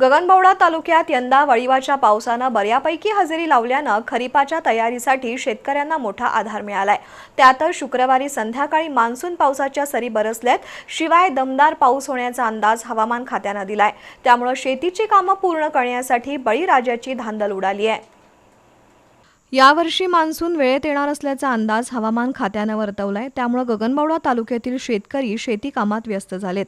गगनबावडा तालुक्यात यंदा वळीवाच्या पावसानं बऱ्यापैकी हजेरी लावल्यानं खरीपाच्या तयारीसाठी शेतकऱ्यांना मोठा आधार मिळालाय. त्यातच शुक्रवारी संध्याकाळी मान्सून पावसाच्या सरी बरसल्यात शिवाय दमदार पाऊस होण्याचा अंदाज हवामान खात्यानं दिलाय. त्यामुळे शेतीची कामं पूर्ण करण्यासाठी बळीराजाची धांदल उडाली आहे. यावर्षी मान्सून वेळेत येणार असल्याचा अंदाज हवामान खात्यानं वर्तवलाय. त्यामुळे गगनबावडा तालुक्यातील शेतकरी शेती कामात व्यस्त झालेत.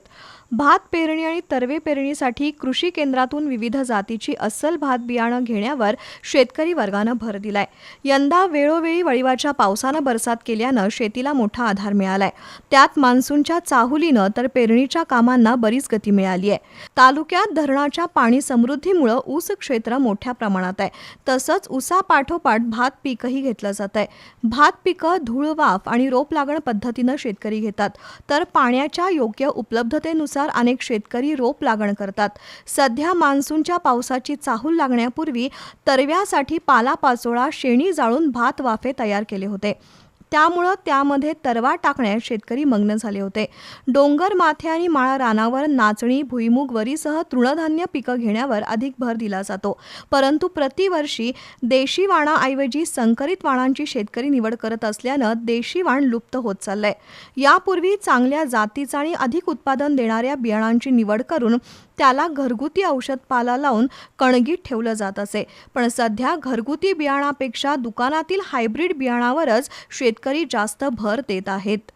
भात पेरणी आणि तरवे पेरणीसाठी कृषी केंद्रातून विविध जातीची अस्सल भात बियाणं घेण्यावर शेतकरी वर्गानं भर दिलाय. यंदा वेळोवेळी वळीवाच्या पावसानं बरसात केल्यानं शेतीला मोठा आधार मिळालाय. त्यात मान्सूनच्या चाहुलीनं तर पेरणीच्या कामांना बरीच गती मिळाली आहे. तालुक्यात धरणाच्या पाणी समृद्धीमुळं ऊस क्षेत्र मोठ्या प्रमाणात आहे. तसंच ऊसापाठोपाठ भात पीकही घेतलं जात आहे. भात पिकं धूळ वाफ आणि रोप लागण पद्धतीनं शेतकरी घेतात. तर पाण्याच्या योग्य उपलब्धतेनुसार अनेक शेतकरी रोप लागण करतात. सध्या मान्सूनच्या पावसाची चाहूल लागण्यापूर्वी तरव्यासाठी पालापाचोळा शेणी जाळून भात वाफे तयार केले होते. त्यामुळं त्यामध्ये तरवा टाकण्यात शेतकरी मग्न झाले होते. डोंगर माथे आणि माळा रानावर नाचणी भुईमुग वरीसह तृणधान्य पिकं घेण्यावर अधिक भर दिला जातो. परंतु प्रतिवर्षी देशी वाणाऐवजी संकरित वाणांची शेतकरी निवड करत असल्यानं देशी वाण लुप्त होत चाललंय. यापूर्वी चांगल्या जातीचा आणि अधिक उत्पादन देणाऱ्या बियाणांची निवड करून त्याला घरगुती औषध पाला लावून कणगीत ठेवलं जात असे. पण सध्या घरगुती बियाणापेक्षा दुकानातील हायब्रिड बियाणावरच शेतकरी जास्त भर देत आहेत.